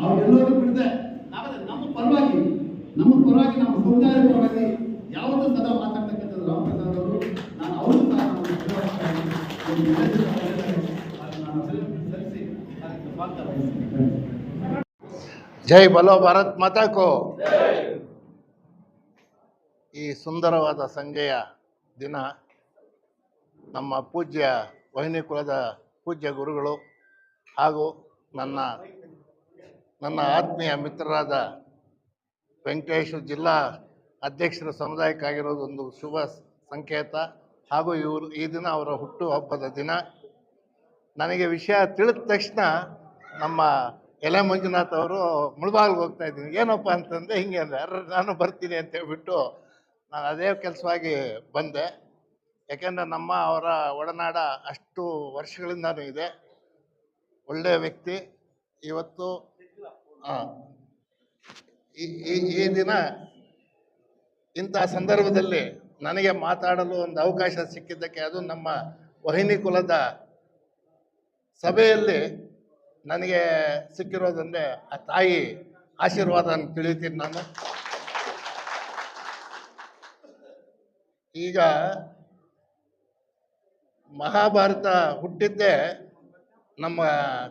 ಅವರೆಲ್ಲರೂ ಬಿಡದೆ ನಮ್ಮ ಪರವಾಗಿ ನಮ್ಮ ಪರವಾಗಿ ನಮ್ಮ ಪರವಾಗಿ ಯಾವತ್ತೂ ಸದಾ ಮಾತಾಡ್ತಕ್ಕಂಥದ್ದು ರಾಮಪ್ರಸಾದ್ ಅವರು, ನಾನು ಅವರು ಸಹ. ಜೈ ಬಲೋ ಭಾರತ್ ಮಾತಾ ಕೋ ಈ ಸುಂದರವಾದ ಸಂಜೆಯ ದಿನ ನಮ್ಮ ಪೂಜ್ಯ ವಹಿನಿ ಕುಲದ ಪೂಜ್ಯ ಗುರುಗಳು ಹಾಗೂ ನನ್ನ ನನ್ನ ಆತ್ಮೀಯ ಮಿತ್ರರಾದ ವೆಂಕಟೇಶ್ ಜಿಲ್ಲಾ ಅಧ್ಯಕ್ಷರ ಸಮುದಾಯಕ್ಕಾಗಿರೋದು ಒಂದು ಶುಭ ಸಂಕೇತ. ಹಾಗೂ ಇವರು ಈ ದಿನ ಅವರ ಹುಟ್ಟು ಹಬ್ಬದ ದಿನ. ನನಗೆ ವಿಷಯ ತಿಳಿದ ತಕ್ಷಣ ನಮ್ಮ ಎಲೆ ಮಂಜುನಾಥ್ ಅವರು ಮುಳಬಾಗ್ಲಿಗೆ ಹೋಗ್ತಾ ಇದ್ದೀನಿ. ಏನಪ್ಪ ಅಂತಂದರೆ ಹಿಂಗೆ ಅಂದರೆ ನಾನು ಬರ್ತೀನಿ ಅಂತ ಹೇಳಿಬಿಟ್ಟು ನಾನು ಅದೇ ಕೆಲಸವಾಗಿ ಬಂದೆ. ಯಾಕೆಂದ್ರೆ ನಮ್ಮ ಅವರ ಒಡನಾಡ ಅಷ್ಟು ವರ್ಷಗಳಿಂದನೂ ಇದೆ. ಒಳ್ಳೆಯ ವ್ಯಕ್ತಿ. ಇವತ್ತು ಈ ದಿನ ಇಂತಹ ಸಂದರ್ಭದಲ್ಲಿ ನನಗೆ ಮಾತಾಡಲು ಒಂದು ಅವಕಾಶ ಸಿಕ್ಕಿದ್ದಕ್ಕೆ ಅದು ನಮ್ಮ ವಹಿನಿ ಕುಲದ ಸಭೆಯಲ್ಲಿ ನನಗೆ ಸಿಕ್ಕಿರೋದಂದ್ರೆ ಆ ತಾಯಿ ಆಶೀರ್ವಾದ ತಿಳಿತೀನಿ ನಾನು. ಈಗ ಮಹಾಭಾರತ ಹುಟ್ಟಿದ್ದೇ ನಮ್ಮ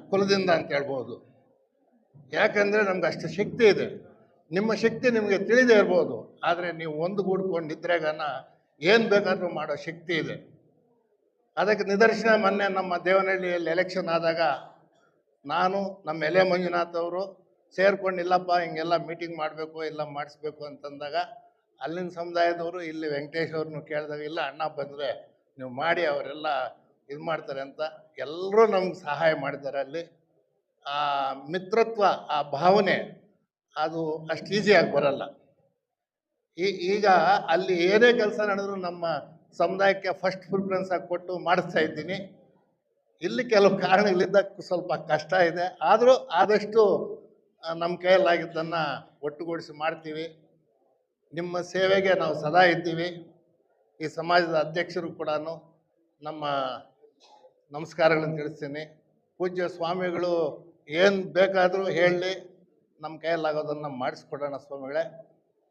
ಕುಲದಿಂದ ಅಂತ ಹೇಳ್ಬೋದು. ಯಾಕಂದರೆ ನಮ್ಗೆ ಅಷ್ಟು ಶಕ್ತಿ ಇದೆ. ನಿಮ್ಮ ಶಕ್ತಿ ನಿಮಗೆ ತಿಳಿದೇ ಇರ್ಬೋದು. ಆದರೆ ನೀವು ಒಂದು ಗೂಡ್ಕೊಂಡಿದ್ರೆಗನ ಏನು ಬೇಕಾದರೂ ಮಾಡೋ ಶಕ್ತಿ ಇದೆ. ಅದಕ್ಕೆ ನಿದರ್ಶನ ಮೊನ್ನೆ ನಮ್ಮ ದೇವನಹಳ್ಳಿಯಲ್ಲಿ ಎಲೆಕ್ಷನ್ ಆದಾಗ ನಾನು, ನಮ್ಮ ಎಲೆ ಮಂಜುನಾಥ್ ಅವರು ಸೇರ್ಕೊಂಡು ಇಲ್ಲಪ್ಪ ಹಿಂಗೆಲ್ಲ ಮೀಟಿಂಗ್ ಮಾಡಬೇಕು, ಇಲ್ಲ ಮಾಡಿಸ್ಬೇಕು ಅಂತಂದಾಗ ಅಲ್ಲಿನ ಸಮುದಾಯದವರು, ಇಲ್ಲಿ ವೆಂಕಟೇಶ್ ಅವ್ರನ್ನು ಕೇಳಿದಾಗ, ಇಲ್ಲ ಅಣ್ಣ ಬಂದರೆ ನೀವು ಮಾಡಿ ಅವರೆಲ್ಲ ಇದು ಮಾಡ್ತಾರೆ ಅಂತ ಎಲ್ಲರೂ ನಮ್ಗೆ ಸಹಾಯ ಮಾಡಿದ್ದಾರೆ ಅಲ್ಲಿ. ಆ ಮಿತ್ರತ್ವ, ಆ ಭಾವನೆ ಅದು ಅಷ್ಟು ಈಸಿಯಾಗಿ ಬರಲ್ಲ. ಈಗ ಅಲ್ಲಿ ಏನೇ ಕೆಲಸ ನಡೆದ್ರು ನಮ್ಮ ಸಮುದಾಯಕ್ಕೆ ಫಸ್ಟ್ ಪ್ರಿಫರೆನ್ಸ್ ಆಗಿ ಕೊಟ್ಟು ಮಾಡಿಸ್ತಾ ಇದ್ದೀನಿ. ಇಲ್ಲಿ ಕೆಲವು ಕಾರಣಗಳಿಂದ ಸ್ವಲ್ಪ ಕಷ್ಟ ಇದೆ. ಆದರೂ ಆದಷ್ಟು ನಮ್ಮ ಕೈಯಲ್ಲಾಗಿದ್ದನ್ನು ಒಟ್ಟುಗೂಡಿಸಿ ಮಾಡ್ತೀವಿ. ನಿಮ್ಮ ಸೇವೆಗೆ ನಾವು ಸದಾ ಇದ್ದೀವಿ. ಈ ಸಮಾಜದ ಅಧ್ಯಕ್ಷರು ಕೂಡ ನಮ್ಮ ನಮಸ್ಕಾರಗಳನ್ನು ತಿಳಿಸ್ತೀನಿ. ಪೂಜ್ಯ ಸ್ವಾಮಿಗಳು ಏನು ಬೇಕಾದರೂ ಹೇಳಲಿ ನಮ್ಮ ಕೈಯಲ್ಲಾಗೋದನ್ನು ಮಾಡಿಸ್ಕೊಡೋಣ ಸ್ವಾಮಿಗಳೇ.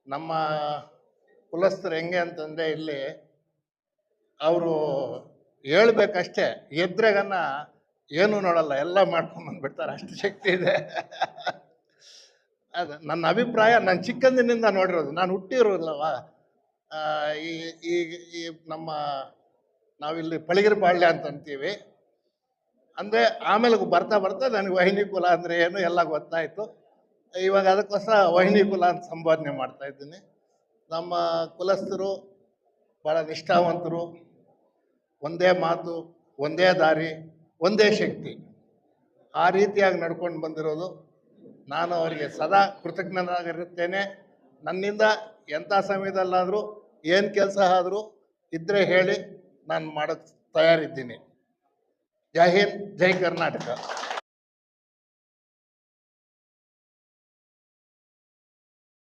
ನಮ್ಮ ಕುಲಸ್ಥರು ಹೆಂಗೆ ಅಂತಂದರೆ ಇಲ್ಲಿ ಅವರು ಹೇಳ್ಬೇಕಷ್ಟೇ ಎದ್ರೆಗನ್ನ ಏನೂ ನೋಡಲ್ಲ ಎಲ್ಲ ಮಾಡ್ಕೊಂಡು ಬಂದ್ಬಿಡ್ತಾರೆ ಅಷ್ಟು ಶಕ್ತಿ ಇದೆ. ಅದು ನನ್ನ ಅಭಿಪ್ರಾಯ ನಾನು ಚಿಕ್ಕಂದಿನಿಂದ ನೋಡಿರೋದು ನಾನು ಹುಟ್ಟಿರೋಲ್ಲವ ಆ, ಈ ಈ ನಮ್ಮ ನಾವಿಲ್ಲಿ ಪಳಿಗಿರ ಬಾಳ್ಯ ಅಂತ ಅಂತೀವಿ. ಅಂದರೆ ಆಮೇಲೆ ಬರ್ತಾ ಬರ್ತಾ ನನಗೆ ವಹಿನಿ ಕುಲ ಅಂದರೆ ಏನು ಎಲ್ಲ ಗೊತ್ತಾಯಿತು. ಇವಾಗ ಅದಕ್ಕೋಸ್ಕರ ವಹಿನಿ ಕುಲ ಅಂತ ಸಂಬೋಧನೆ ಮಾಡ್ತಾ ಇದ್ದೀನಿ. ನಮ್ಮ ಕುಲಸ್ಥರು ಭಾಳ ನಿಷ್ಠಾವಂತರು. ಒಂದೇ ಮಾತು, ಒಂದೇ ದಾರಿ, ಒಂದೇ ಶಕ್ತಿ. ಆ ರೀತಿಯಾಗಿ ನಡ್ಕೊಂಡು ಬಂದಿರೋದು. ನಾನು ಅವರಿಗೆ ಸದಾ ಕೃತಜ್ಞನಾಗಿರುತ್ತೇನೆ. ನನ್ನಿಂದ ಎಂಥ ಸಮಯದಲ್ಲಾದರೂ ಏನು ಕೆಲಸ ಆದರೂ ಇದ್ದರೆ ಹೇಳಿ ನಾನು ಮಾಡೋಕ್ಕೆ ತಯಾರಿದ್ದೀನಿ. ಜೈ ಹಿಂದ್ ಜೈ ಕರ್ನಾಟಕ.